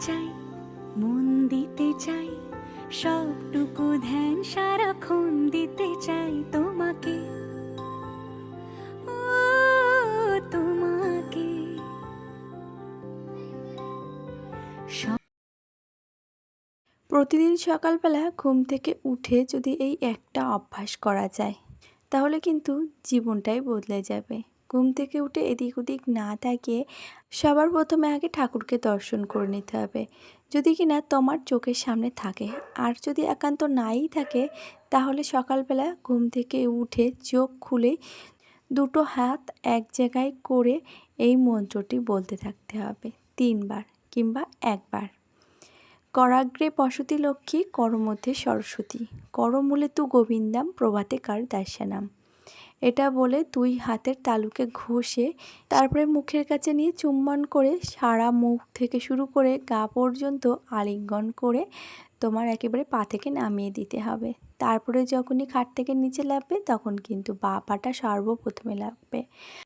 চাই, মন দিতে চাই, সবটুকু ধ্যান সারাক্ষণ দিতে চাই তোমাকে। তোমাকে। প্রতিদিন সকালবেলা ঘুম থেকে উঠে যদি এই একটা অভ্যাস করা যায়, তাহলে কিন্তু জীবনটাই বদলে যাবে। ঘুম থেকে উঠে এদিক ওদিক না তাকিয়ে সবার প্রথমে আগে ঠাকুরকে দর্শন করে নিতে হবে। যদি কি না তোমার চোখের সামনে থাকে আর যদি একান্ত নাই থাকে, তাহলে সকালবেলা ঘুম থেকে উঠে চোখ খুলে দুটো হাত এক জায়গায় করে এই মন্ত্রটি বলতে থাকতে হবে, তিনবার কিংবা একবার। করাগ্রে বসতি লক্ষ্মী, করমধ্যে সরস্বতী, করমূলে তু গোবিন্দাম, প্রভাতে কার দর্শনাম এটা বলে দুই হাতের তালুকে ঘষে তারপরে মুখের কাছে নিয়ে চুম্বন করে সারা মুখ থেকে শুরু করে গা পর্যন্ত আলিঙ্গন করে তোমার একেবারে পা থেকে নামিয়ে দিতে হবে। তারপরে যখনই খাট থেকে নিচে লাভবে তখন কিন্তু বা পাটা সর্বপ্রথমে লাভবে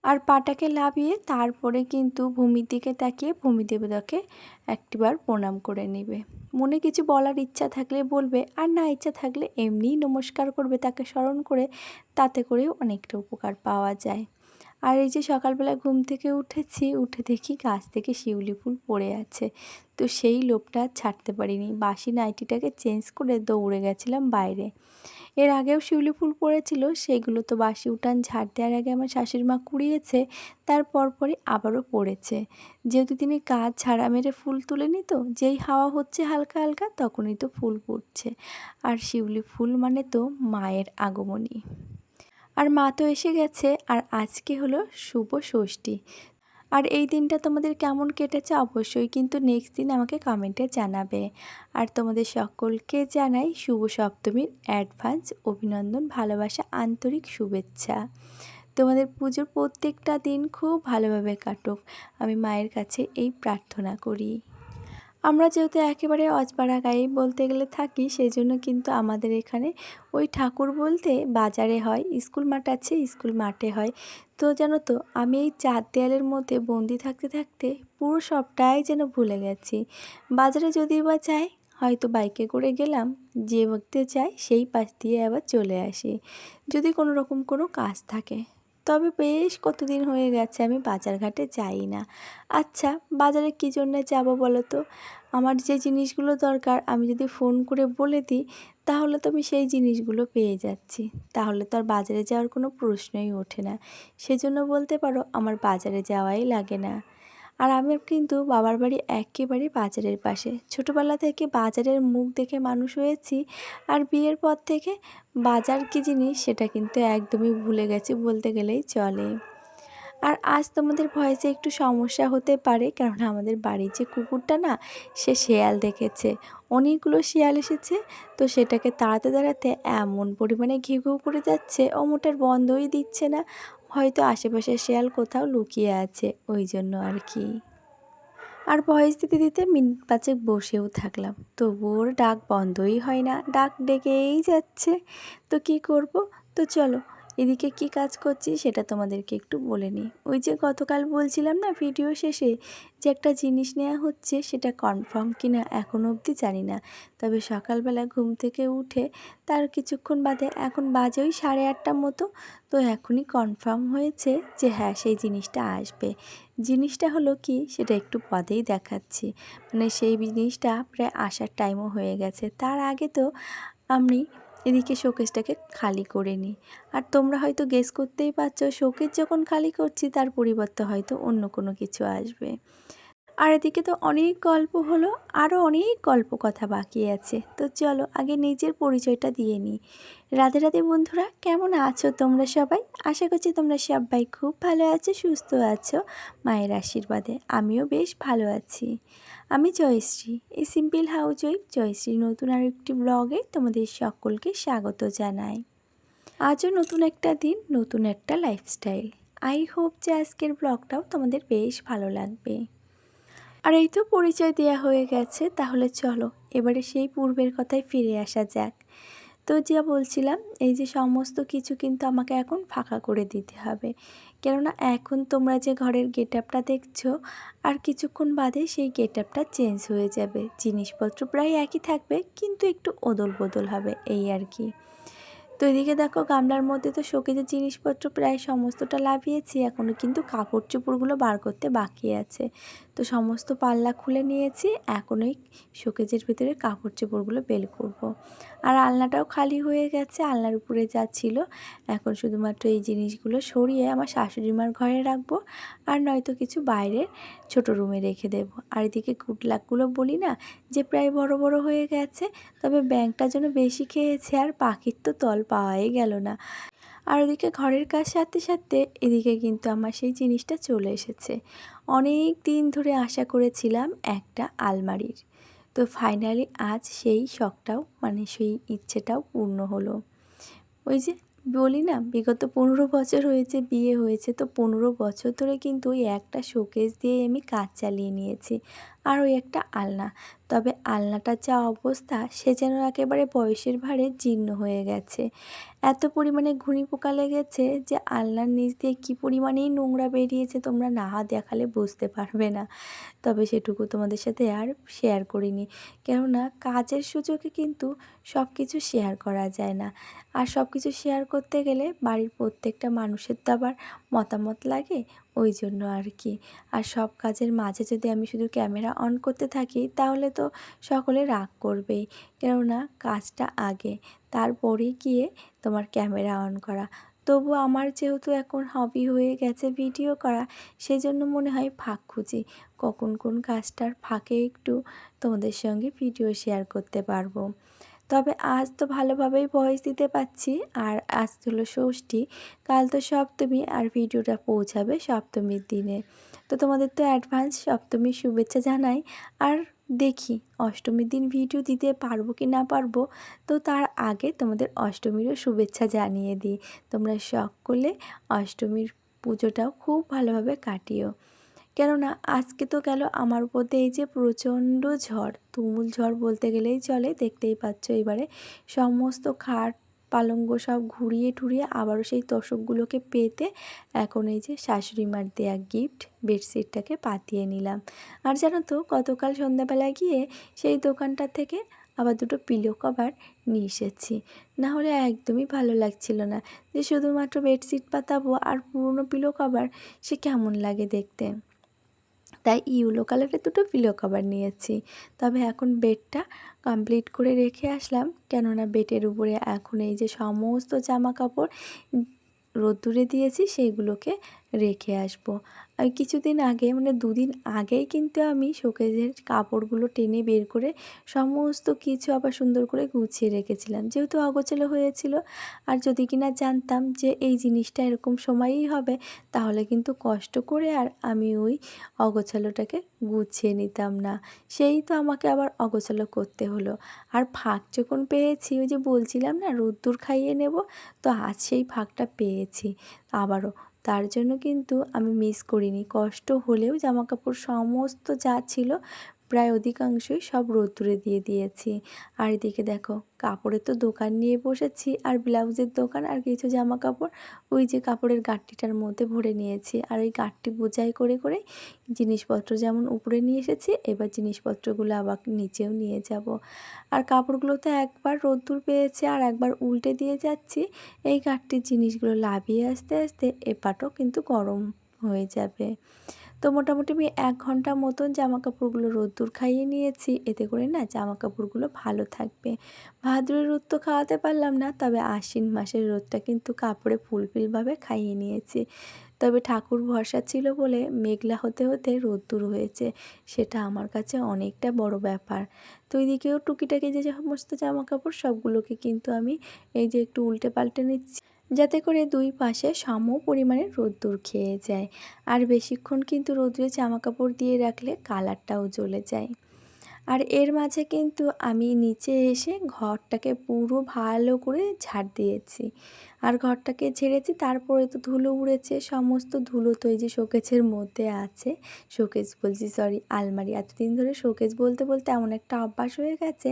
আর পাটাকে লাভিয়ে তারপরে কিন্তু ভূমির দিকে তাকিয়ে ভূমি দেবতাকে একটিবার প্রণাম করে নেবে। মনে কিছু বলার ইচ্ছা থাকলে বলবে, আর না ইচ্ছা থাকলে এমনিই নমস্কার করবে তাকে স্মরণ করে, তাতে করেও অনেকটা উপকার পাওয়া যায়। আর এই যে সকালবেলা ঘুম থেকে উঠেছি, উঠে দেখি গাছ থেকে শিউলি ফুল পড়ে আছে। তো সেই লোভটা ছাড়তে পারিনি। বাসি নাইটিটাকে চেঞ্জ করে দৌড়ে গেছিলাম বাইরে। এর আগেও শিউলি ফুল পড়েছিল সেইগুলো তো বাসি উঠান ঝাড় দেওয়ার আগে আমার শাশুড়ি মা কুড়িয়েছে, তার পরপরই আবারও পড়েছে। যেহেতু তিনি কাজ ছাড়া মেরে ফুল তুলে নিত যেই হাওয়া হচ্ছে হালকা হালকা, তখনই তো ফুল ফুটছে আর শিউলি ফুল মানে তো মায়ের আগমনী। আর মা তো এসে গেছে, আর আজকে হলো শুভ ষষ্ঠী। আর এই দিনটা তোমাদের কেমন কেটেছে অবশ্যই কিন্তু নেক্সট দিন আমাকে কমেন্টে জানাবে। আর তোমাদের সকলকে জানাই শুভ সপ্তমীর অ্যাডভান্স অভিনন্দন, ভালোবাসা, আন্তরিক শুভেচ্ছা। তোমাদের পুজোর প্রত্যেকটা দিন খুব ভালোভাবে কাটুক। আমি মায়ের কাছে এই প্রার্থনা করি। আমরা যেহেতু একেবারে অজপাড়া গায়ে বলতে গেলে থাকি সেই জন্য কিন্তু আমাদের এখানে ওই ঠাকুর বলতে বাজারে হয়, স্কুল মাঠ আছে, স্কুল মাঠে হয়। তো জানো তো, আমি এই চার দেয়ালের মধ্যে বন্দি থাকতে থাকতে পুরো সবটাই যেন ভুলে গেছি। বাজারে যদি বা যাই, হয়তো বাইকে করে গেলাম, যে ভক্তে যাই, সেই পাশ দিয়ে আবার চলে আসি। যদি কোনো রকম কোনো কাজ থাকে। তবে বেশ কতদিন হয়ে গেছে, আমি বাজারঘাটে যাই না আচ্ছা বাজারে কী জন্য যাব বলো তো আমার যে জিনিসগুলো দরকার, আমি যদি ফোন করে বলে দিই, তাহলে তো আমি সেই জিনিসগুলো পেয়ে যাচ্ছি। তাহলে তো আর বাজারে যাওয়ার কোনো প্রশ্নই ওঠে না। সেজন্য বলতে পারো, আমার বাজারে যাওয়াই লাগে না। আর আমি কিন্তু বাবার বাড়ি একেবারে বাজারের পাশে। ছোটোবেলা থেকে বাজারের মুখ দেখে মানুষ হয়েছি আর বিয়ের পর থেকে বাজার কী জিনিস সেটা কিন্তু একদমই ভুলে গেছি বলতে গেলেই চলে। আর আজ তোমাদের ভয়েসে একটু সমস্যা হতে পারে কেননা আমাদের বাড়ির যে কুকুরটা না, সে শেয়াল দেখেছে। অনেকগুলো শিয়াল এসেছে, তো সেটাকে তাড়াতে তাড়াতে এমন পরিমাণে ঘিউ করে যাচ্ছে, ও মোটার বন্ধই দিচ্ছে না। হয়তো আশেপাশে শেয়াল কোথাও লুকিয়ে আছে, ওই জন্য আর কি। আর ভয়েস দিতে দিতে মিনিট পাঁচেক বসেও থাকলাম। তবুও ওর ডাক বন্ধই হয় না, ডাক ডেকেই যাচ্ছে। তো কি করব? তো চলো এদিকে কি কাজ করছি সেটা তোমাদেরকে একটু বলে নিই। ওই যে গতকাল বলছিলাম না ভিডিও শেষে যে একটা জিনিস নেওয়া হচ্ছে সেটা কনফার্ম কি না এখনও অবধি জানি না। তবে সকালবেলা ঘুম থেকে উঠে তার কিছুক্ষণ বাদে এখন বাজে ওই সাড়ে আটটার মতো। তো এখনই কনফার্ম হয়েছে যে হ্যাঁ সেই জিনিসটা আসবে। জিনিসটা হলো কি সেটা একটু পদেই দেখাচ্ছি। মানে সেই জিনিসটা প্রায় আসার টাইমও হয়ে গেছে। তার আগে তো আমি এদিকে শোকেসটাকে খালি করে নিই আর তোমরা হয়তো গেস করতেই পারছ, শোকেস যখন খালি করছি তার পরিবর্তে হয়তো অন্য কোনো কিছু আসবে। আর এদিকে তো অনেক গল্প হলো আরও অনেক গল্প কথা বাকি আছে। তো চলো আগে নিজের পরিচয়টা দিয়ে নিই। রাধে রাধে বন্ধুরা, কেমন আছো তোমরা সবাই? আশা করছি তোমরা সবাই খুব ভালো আছো, সুস্থ আছো, মায়ের আশীর্বাদে। আমিও বেশ ভালো আছি। আমি জয়শ্রী, এই সিম্পল হাউস ওয়াইফ জয়শ্রী নতুন আর একটি ব্লগে তোমাদের সকলকে স্বাগত জানাই। আজও নতুন একটা দিন, নতুন একটা লাইফস্টাইল আই হোপ যে আজকের ব্লগটাও তোমাদের বেশ ভালো লাগবে। আর এই তো পরিচয় দেওয়া হয়ে গেছে, তাহলে চলো, এবারে সেই পূর্বের কথায় ফিরে আসা যাক। তো যা বলছিলাম, এই যে সমস্ত কিছু কিন্তু আমাকে এখন ফাঁকা করে দিতে হবে। কেননা এখন তোমরা যে ঘরের গেট আপটা দেখছ, আর কিছুক্ষণ বাদে সেই গেট আপটা চেঞ্জ হয়ে যাবে। জিনিসপত্র প্রায় একই থাকবে, কিন্তু একটু ওদল বদল হবে, এই আর কি। তো এদিকে দেখো গামলার মধ্যে তো শোকেজের জিনিসপত্র প্রায় সমস্তটা লাভিয়েছি, এখনও কিন্তু কাপড় চোপড়গুলো বার করতে বাকি আছে তো সমস্ত পাল্লা খুলে নিয়েছি এখন ওই শোকেজের ভিতরে কাপড় চোপড়গুলো বের করব। আর আলনাটাও খালি হয়ে গেছে, আলনার উপরে যা ছিল, এখন শুধুমাত্র এই জিনিসগুলো সরিয়ে আমার শাশুড়ি মার ঘরে রাখব আর নয়তো কিছু বাইরের ছোট রুমে রেখে দেব আর এদিকে কুটলাকগুলো বলি না যে প্রায় বড় বড় হয়ে গেছে, তবে ব্যাংকটা যেন বেশি খেয়েছে আর পাখির তো তল পাওয়াই গেল না। আর ওদিকে ঘরের কাজ সাথে সাথে এদিকে কিন্তু আমার সেই জিনিসটা চলে এসেছে। অনেক দিন ধরে আশা করেছিলাম একটা আলমারির। তো ফাইনালি আজ সেই শখটাও মানে সেই ইচ্ছেটাও পূর্ণ হলো। ওই যে বলি না, বিগত পনেরো বছর হয়েছে, বিয়ে হয়েছে, তো পনেরো বছর ধরে কিন্তু ওই একটা শোকেস দিয়ে আমি কাজ চালিয়ে নিয়েছি। আর ওই একটা আলনা। তবে আলনাটার যা অবস্থা, সে যেন একেবারে বয়সের ভারে জীর্ণ হয়ে গেছে। এত পরিমাণে ঘুনি পোকা লেগেছে যে আলনার নিচ দিয়ে কী পরিমাণেই নোংরা বেরিয়েছে তোমরা না দেখালে বুঝতে পারবে না। তবে সেটুকু তোমাদের সাথে আর শেয়ার করিনি। কেননা কাজের সুযোগে কিন্তু সব কিছু শেয়ার করা যায় না। আর সব কিছু শেয়ার করতে গেলে বাড়ির প্রত্যেকটা মানুষের তো আবার মতামত লাগে ওই জন্য আর কি। আর সব কাজের মাঝে যদি আমি শুধু ক্যামেরা অন করতে থাকি, তাহলে তো সকলে রাগ করবেই। কেননা কাজটা আগে তারপরে গিয়ে তোমার ক্যামেরা অন করা। তবু আমার যেহেতু এখন হবি হয়ে গেছে ভিডিও করা সেই জন্য মনে হয় ফাঁক খুঁজি। কখন কোন কাজটার ফাঁকে একটু তোমাদের সঙ্গে ভিডিও শেয়ার করতে পারব। তবে আজ তো ভালোভাবেই ভয়েস দিতে পাচ্ছি আর আজ হলো ষষ্ঠী, কাল তো সপ্তমী আর ভিডিওটা পৌঁছাবে সপ্তমীর দিনে। তো তোমাদের তো অ্যাডভান্স সপ্তমীর শুভেচ্ছা জানাই। আর দেখি অষ্টমীর দিন ভিডিও দিতে পারব কি না পারব, তো তার আগে তোমাদের অষ্টমীরও শুভেচ্ছা জানিয়ে দিই। তোমরা শখ করলে অষ্টমীর পুজোটাও খুব ভালোভাবে কাটিও। কেননা আজকে তো গেল আমার উপর এই যে প্রচণ্ড ঝড়, তুমুল ঝড় বলতে গেলেই চলে, দেখতেই পাচ্ছ এবারে। সমস্ত খাট পালঙ্গ সব ঘুরিয়ে ঠুরিয়ে আবারও সেই তোষকগুলোকে পেতে এখন এই যে শাশুড়ি মার দেয়া গিফট বেডশিটটাকে পাতিয়ে নিলাম। আর জানো তো, গতকাল সন্ধ্যাবেলায় গিয়ে সেই দোকানটা থেকে আবার দুটো পিলো কভার নিয়ে এসেছি। না হলে একদমই ভালো লাগছিল না যে শুধুমাত্র বেডশিট পাতাবো আর পুরনো পিলো কভার সে কেমন লাগে দেখতে? তাই ইউলো কালারের দুটো পিলো কভার নিয়েছি। তবে এখন বেডটা কমপ্লিট করে রেখে আসলাম। কেননা বেডের উপরে এখন এই যে সমস্ত জামা কাপড় রোদ্দুরে দিয়েছি, সেইগুলোকে রেখে আসব। আর কিছুদিন আগে মানে দুদিন আগেই কিন্তু আমি শোকেজের কাপড়গুলো টেনে বের করে সমস্ত কিছু আবার সুন্দর করে গুছিয়ে রেখেছিলাম। যেহেতু অগোছালো হয়েছিল, আর যদি কিনা জানতাম যে এই জিনিসটা এরকম সময়ই হবে, তাহলে কিন্তু কষ্ট করে আর আমি ওই অগোছালোটাকে গুছিয়ে নিতাম না। সেই তো আমাকে আবার অগোছালো করতে হলো। আর ফাঁক যখন পেয়েছি, ওই যে বলছিলাম না, রোদ্দুর খাইয়ে নেব, তো আজ সেই ফাঁকটা পেয়েছি। আবারও তার জন্য কিন্তু আমি মিস করিনি। কষ্ট হলেও জামাকাপড় সমস্ত যা ছিল প্রায় অধিকাংশই সব রোদ্দুরে দিয়ে দিয়েছি। আর এদিকে দেখো, কাপড়ের তো দোকান নিয়ে বসেছি, আর ব্লাউজের দোকান, আর কিছু জামা কাপড় ওই যে কাপড়ের গাঁটটিটার মধ্যে ভরে নিয়েছি। আর ওই গাঁটটি বোঝাই করে করে জিনিসপত্র যেমন উপরে নিয়ে এসেছি, এবার জিনিসপত্রগুলো আবার নিচেও নিয়ে যাব। আর কাপড়গুলো তো একবার রোদ্দুর পেয়েছে, আর একবার উল্টে দিয়ে যাচ্ছি, এই গাঁটটির জিনিসগুলো লাভিয়ে আসতে আসতে এপাটও কিন্তু গরম হয়ে যাবে। তো মোটামুটি আমি এক ঘণ্টা মতন জামা কাপড়গুলো রোদ্দুর খাইয়ে নিয়েছি। এতে করে না জামা কাপড়গুলো ভালো থাকবে। ভাদ্রের রোদ তো খাওয়াতে পারলাম না, তবে আশ্বিন মাসের রোদটা কিন্তু কাপড়ে ফুলফিলভাবে খাইয়ে নিয়েছি। তবে ঠাকুর ভরসা ছিল বলে মেঘলা হতে হতে রোদ্দুর হয়েছে, সেটা আমার কাছে অনেকটা বড় ব্যাপার। তো এদিকেও টুকিটাকি যে সমস্ত জামা কাপড় সবগুলোকে কিন্তু আমি এই যে একটু উল্টে পাল্টে নিচ্ছি। যাতে করে দুই পাশে সম পরিমাণে রোদ্দুর খেয়ে যায়। আর বেশিক্ষণ কিন্তু রোদ্রে জামাকাপড় দিয়ে রাখলে কালারটাও জ্বলে যায়। আর এর মাঝে কিন্তু আমি নিচে এসে ঘরটাকে পুরো ভালো করে ঝাড় দিয়েছি। আর ঘরটাকে ঝেড়েছি, তারপরে তো ধুলো উড়েছে, সমস্ত ধুলো তো এই যে শোকেজের মধ্যে আছে। শোকেজ বলছি সরি আলমারি। এতদিন ধরে শোকেজ বলতে বলতে এমন একটা অভ্যাস হয়ে গেছে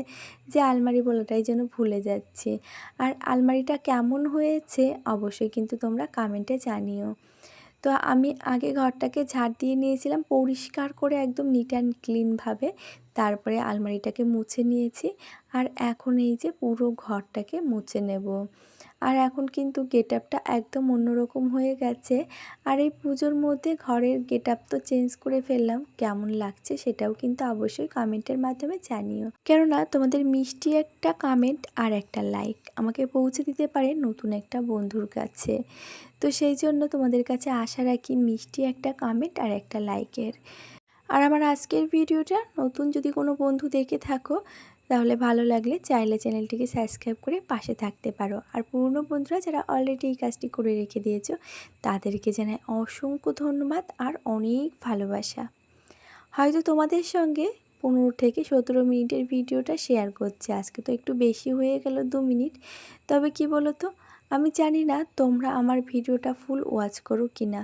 যে আলমারি বলাটাই যেন ভুলে যাচ্ছি। আর আলমারিটা কেমন হয়েছে অবশ্যই কিন্তু তোমরা কমেন্টে জানিও। তো আমি আগে ঘরটাকে ঝাড় দিয়ে নিয়েছিলাম, পরিষ্কার করে একদম নিট অ্যান্ড ক্লিনভাবে তারপরে আলমারিটাকে মুছে নিয়েছি। আর এখন এই যে পুরো ঘরটাকে মুছে নেব। আর এখন কিন্তু গেট আপটা একদম অন্যরকম হয়ে গেছে। আর এই পুজোর মধ্যে ঘরের গেট আপ তো চেঞ্জ করে ফেললাম। কেমন লাগছে সেটাও কিন্তু অবশ্যই কমেন্টের মাধ্যমে জানিও। কেননা তোমাদের মিষ্টি একটা কমেন্ট আর একটা লাইক আমাকে পৌঁছে দিতে পারে নতুন একটা বন্ধুর কাছে। তো সেই জন্য তোমাদের কাছে আশা রাখি মিষ্টি একটা কমেন্ট আর একটা লাইকের। আর আমার আজকের ভিডিওটা, নতুন যদি কোনো বন্ধু দেখে থাকো তাহলে ভালো লাগলে চাইলে চ্যানেলটিকে সাবস্ক্রাইব করে পাশে থাকতে পারো। আর পুরনো বন্ধুরা যারা অলরেডি এই কাজটি করে রেখে দিয়েছ, তাদেরকে জানাই অসংখ্য ধন্যবাদ আর অনেক ভালোবাসা। হয়তো তোমাদের সঙ্গে পনেরো থেকে সতেরো মিনিটের ভিডিওটা শেয়ার করছি। আজকে তো একটু বেশি হয়ে গেল দু মিনিট। তবে কি বলো তো আমি জানি না তোমরা আমার ভিডিওটা ফুল ওয়াচ করো কি না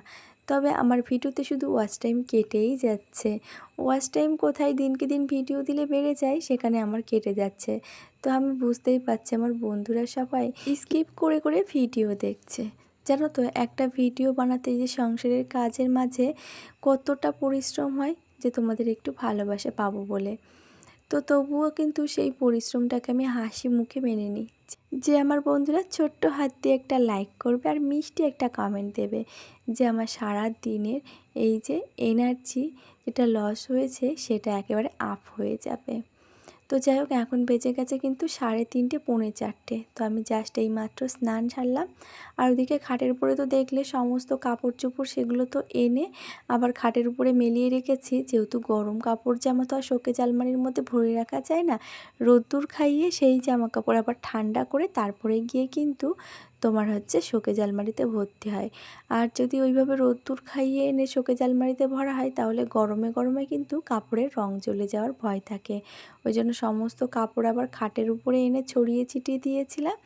তবে আমার ভিডিওতে শুধু ওয়াচ টাইম কেটেই যাচ্ছে। ওয়াচ টাইম কোথায়? দিনকে দিন ভিডিও দিলে বেড়ে যায়, সেখানে আমার কেটে যাচ্ছে। তো আমি বুঝতেই পারছি আমার বন্ধুরা সবাই স্কিপ করে করে ভিডিও দেখছে। জানো তো, একটা ভিডিও বানাতে যে সংসারের কাজের মাঝে কতটা পরিশ্রম হয়, যে তোমাদের একটু ভালোবাসা পাবো বলে। তো তবুও কিন্তু সেই পরিশ্রমটাকে আমি হাসি মুখে মেনে নিই। যে আমার বন্ধুরা ছোট্ট হাত দিয়ে একটা লাইক করবে আর মিষ্টি একটা কমেন্ট দেবে যে আমার সারা দিনের এই যে এনার্জি যেটা লস হয়েছে সেটা একেবারে আপ হয়ে যাবে। তো যাই হোক, এখন বেজে গেছে কিন্তু সাড়ে তিনটে, পৌনে চারটে। তো আমি জাস্ট এই মাত্র স্নান সারলাম। আর ওদিকে খাটের উপরে তো দেখলে সমস্ত কাপড় চোপড় সেগুলো তো এনে আবার খাটের উপরে মেলিয়ে রেখেছি। যেহেতু গরম কাপড় জামা তো আর শোকেজ আলমারির মধ্যে ভরে রাখা যায় না। রোদ্দুর খাইয়ে সেই জামা কাপড় আবার ঠান্ডা করে তারপরে গিয়ে কিন্তু তোমার হচ্ছে শোকেজ আলমারিতে ভর্তি হয়। আর যদি ওইভাবে রোদ্দুর খাইয়ে এনে শোকেজ আলমারিতে ভরা হয়, তাহলে গরমে গরমে কিন্তু কাপড়ের রং চলে যাওয়ার ভয় থাকে। ওই জন্য সমস্ত কাপড় আবার খাটের উপরে এনে ছড়িয়ে ছিটিয়ে দিয়েছিলাম।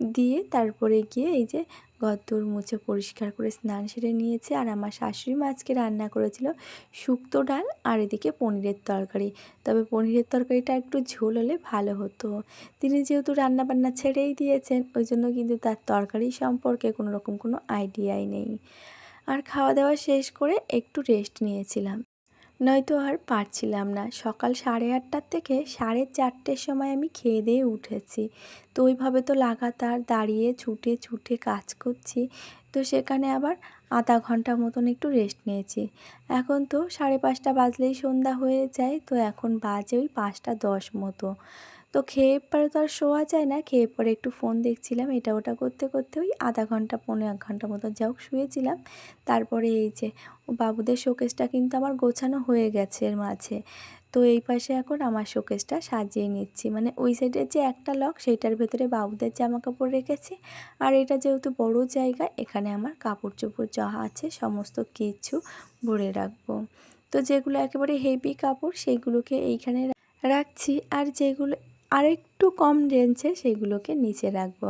দিয়ে তারপরে গিয়ে এই যে গদ্দর মুছে পরিষ্কার করে স্নান সেরে নিয়েছে। আর আমার শাশুড়ি মা আজকে রান্না করেছিল শুক্তো ডাল আর এদিকে পনিরের তরকারি। তবে পনিরের তরকারিটা একটু ঝোল হলে ভালো হতো। তিনি যেহেতু রান্না বান্না ছেড়েই দিয়েছেন, ওই জন্য কিন্তু তার তরকারি সম্পর্কে কোনো রকম কোনো আইডিয়াই নেই। আর খাওয়া দাওয়া শেষ করে একটু রেস্ট নিয়েছিলাম। নয়তো আর পারছিলাম না। সকাল সাড়ে আটটার থেকে সাড়ে চারটের সময় আমি খেয়ে দিয়ে উঠেছি। তো ওইভাবে তো লাগাতার দাঁড়িয়ে ছুটে ছুটে কাজ করছি। তো সেখানে আবার আধা ঘণ্টা মতন একটু রেস্ট নিয়েছি। এখন তো সাড়ে পাঁচটা বাজলেই সন্ধ্যা হয়ে যায়। তো এখন বাজে ওই পাঁচটা দশ মতো। তো খেয়ে পরে তো আর শোয়া যায় না। খেয়ে পরে একটু ফোন দেখছিলাম, এটা ওটা করতে করতে ওই আধা ঘণ্টা পনেরো এক ঘণ্টা মতো যাও শুয়েছিলাম। তারপরে এই যে বাবুদের শোকেসটা কিন্তু আমার গোছানো হয়ে গেছে এর মাঝে। তো এই পাশে এখন আমার শোকেসটা সাজিয়ে নিচ্ছি। মানে ওই সাইডের যে একটা লক সেইটার ভেতরে বাবুদের জামা কাপড় রেখেছি। আর এটা যেহেতু বড় জায়গা, এখানে আমার কাপড় চোপড় যা আছে সমস্ত কিছু ভরে রাখব। তো যেগুলো একেবারে হেভি কাপড়, সেইগুলোকে এইখানে রাখছি। আর যেগুলো আরেকটু কম রেঞ্জে সেগুলোকে নিচে রাখব।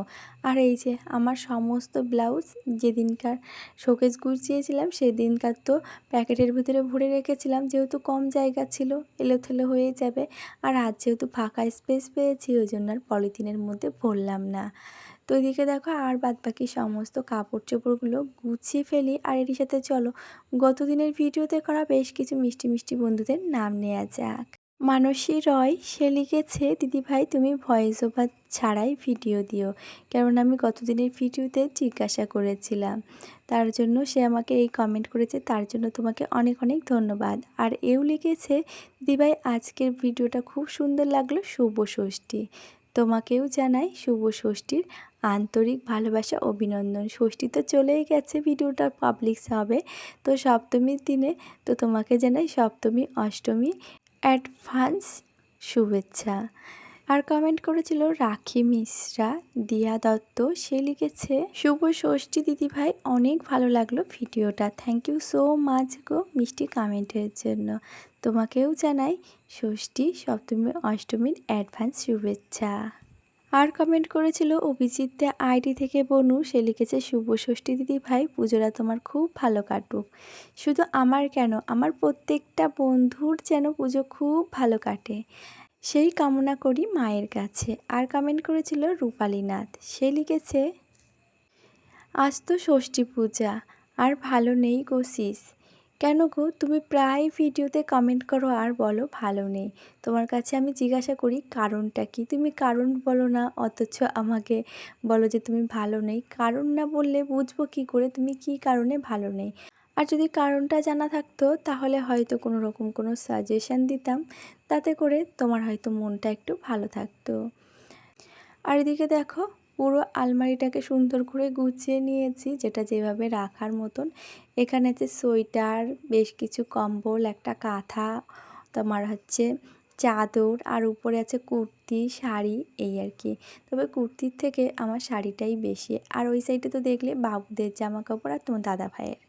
আর এই যে আমার সমস্ত ব্লাউজ যেদিনকার শোকেজ গুছিয়েছিলাম, সেদিনকার তো প্যাকেটের ভিতরে ভরে রেখেছিলাম, যেহেতু কম জায়গা ছিল, এলোথেলো হয়ে যাবে। আর আজ যেহেতু ফাঁকা স্পেস পেয়েছি, ওই জন্য আর পলিথিনের মধ্যে ভরলাম না। তো এদিকে দেখো, আর বাদ বাকি সমস্ত কাপড় চোপড়গুলো গুছিয়ে ফেলি। আর এর সাথে চলো গত দিনের ভিডিওতে করা বেশ কিছু মিষ্টি মিষ্টি বন্ধুদের নাম নেওয়া যাক। মানসী রয়, সে লিখেছে দিদিভাই তুমি ভয়েস ওভার ছাড়াই ভিডিও দিও। কারণ আমি গতদিনের ভিডিওতে জিজ্ঞাসা করেছিলাম। তার জন্য সে আমাকে এই কমেন্ট করেছে, তার জন্য তোমাকে অনেক অনেক ধন্যবাদ। আর এও লিখেছে দিদিভাই আজকের ভিডিওটা খুব সুন্দর লাগল, শুভ ষষ্ঠী। তোমাকেও জানাই, শুভ ষষ্ঠীর আন্তরিক ভালোবাসা, অভিনন্দন। ষষ্ঠী তো চলেই গেছে ভিডিওটা পাবলিক হবে। তো সপ্তমীর দিনে, তো তোমাকে জানাই, সপ্তমী, অষ্টমী অ্যাডভান্স শুভেচ্ছা। আর কমেন্ট করেছিল, রাখি মিশ্রা, দিয়া দত্ত, সে লিখেছে, শুভ ষষ্ঠী দিদিভাই, অনেক ভালো লাগল ভিডিওটা। থ্যাংক ইউ সো মাচ গো মিষ্টি কমেন্টের জন্য। তোমাকেও জানাই ষষ্ঠী, সপ্তমী, অষ্টমীর অ্যাডভান্স শুভেচ্ছা। আর কমেন্ট করেছিল, অভিজিৎ দা আইডি থেকে বনু, সে লিখেছে, শুভ ষষ্ঠী দিদি ভাই পুজোটা তোমার খুব ভালো কাটুক। শুধু আমার কেন? আমার প্রত্যেকটা বন্ধুর যেন পুজো খুব ভালো কাটে। সেই কামনা করি মায়ের কাছে। আর কমেন্ট করেছিল, রূপালী নাথ, সে লিখেছে, আজ তো ষষ্ঠী পূজা, আর ভালো নেই গো সিস কেন গো? তুমি প্রায় ভিডিওতে কমেন্ট করো আর বলো ভালো নেই। তোমার কাছে আমি জিজ্ঞাসা করি, কারণটা কি? তুমি কারণ বলো না, অথচ আমাকে বলো যে তুমি ভালো নেই। কারণ না বললে বুঝব কি করে? তুমি কি কারণে ভালো নেই? আর যদি কারণটা জানা থাকতো, তাহলে হয়তো কোনো রকম কোনো সাজেশান দিতাম। তাতে করে তোমার হয়তো মনটা একটু ভালো থাকতো। আর এদিকে দেখো পুরো আলমারিটাকে সুন্দর করে গুছিয়ে নিয়েছি, যেটা যেভাবে রাখার মতন। এখানে আছে সোয়েটার, বেশ কিছু কম্বল, একটা কাঁথা, তোমার হচ্ছে চাদর, আর উপরে আছে কুর্তি, শাড়ি, এই আর কি। তবে কুর্তির থেকে আমার শাড়িটাই বেশি। আর ওই সাইডে তো দেখলে বাবুদের জামা কাপড় আর তোমার দাদা ভাইয়ের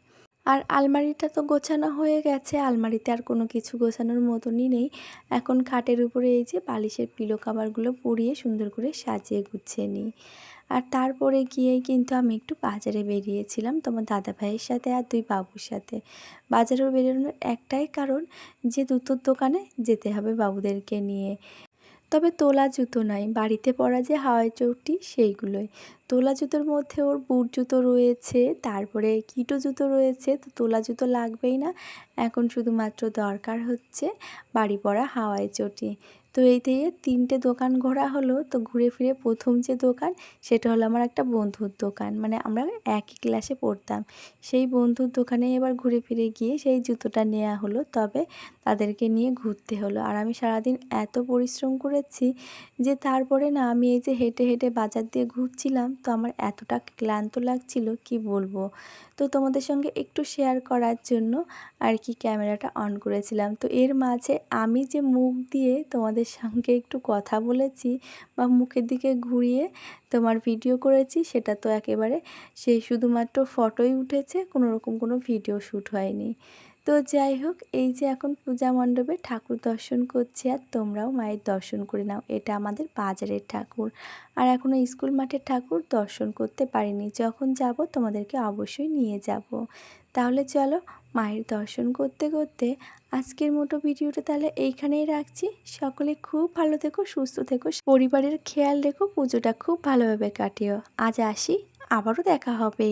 আর আলমারিটা তো গোছানো হয়ে গেছে, আলমারিতে আর কোনো কিছু গোছানোর মতনই নেই। এখন খাটের উপরে এই যে বালিশের পিলো কাভারগুলো পরিয়ে সুন্দর করে সাজিয়ে গুছিয়ে নিই। আর তারপরে গিয়ে কিন্তু আমি একটু বাজারে বেরিয়েছিলাম তোমার দাদা ভাইয়ের সাথে আর দুই বাবুর সাথে। বাজারে বেরোনোর একটাই কারণ যে জুতোর দোকানে যেতে হবে বাবুদেরকে নিয়ে। তবে তোলা জুতো নাই বাড়িতে পরা যে হাওয়াই চৌটি, সেইগুলোই। তোলা জুতোর মধ্যে ওর বুট জুতো রয়েছে, তারপরে কিটো জুতো রয়েছে, তো তোলা জুতো লাগবেই না। এখন শুধুমাত্র দরকার হচ্ছে বাড়ি পরা হাওয়াই চটি। তো এই দিয়ে তিনটে দোকান ঘোরা হলো। তো ঘুরে ফিরে প্রথম যে দোকান, সেটা হলো আমার একটা বন্ধুর দোকান। মানে আমরা একই ক্লাসে পড়তাম। সেই বন্ধুর দোকানে এবার ঘুরে ফিরে গিয়ে সেই জুতোটা নেওয়া হলো। তবে তাদেরকে নিয়ে ঘুরতে হলো। আর আমি সারাদিন এত পরিশ্রম করেছি যে তারপরে না আমি এই যে হেঁটে হেঁটে বাজার দিয়ে ঘুরছিলাম, তো আমার এতটা ক্লান্ত লাগছিল, কি বলব? তো তোমাদের সঙ্গে একটু শেয়ার করার জন্য আর কি ক্যামেরাটা অন করেছিলাম। তো এর মাঝে আমি যে মুখ দিয়ে তোমাদের সঙ্গে একটু কথা বলেছি বা মুখের দিকে ঘুরিয়ে তোমার ভিডিও করেছি, সেটা তো একেবারে সে শুধুমাত্র ফটোই উঠেছে, কোনো রকম কোনো ভিডিও শ্যুট হয়নি। তো যাই হোক, এই যে এখন পূজা মণ্ডপে ঠাকুর দর্শন করছি আর তোমরাও মায়ের দর্শন করে নাও, এটা আমাদের বাজারের ঠাকুর। আর এখনও স্কুল মাঠের ঠাকুর দর্শন করতে পারিনি, যখন যাব তোমাদেরকে অবশ্যই নিয়ে যাব। তাহলে চলো মায়ের দর্শন করতে করতে আজকের মতো ভিডিওটা তাহলে এইখানেই রাখছি। সকলে খুব ভালো থেকো, সুস্থ থেকো, পরিবারের খেয়াল রেখো, পুজোটা খুব ভালোভাবে কাটিও। আজ আসি, আবারও দেখা হবে।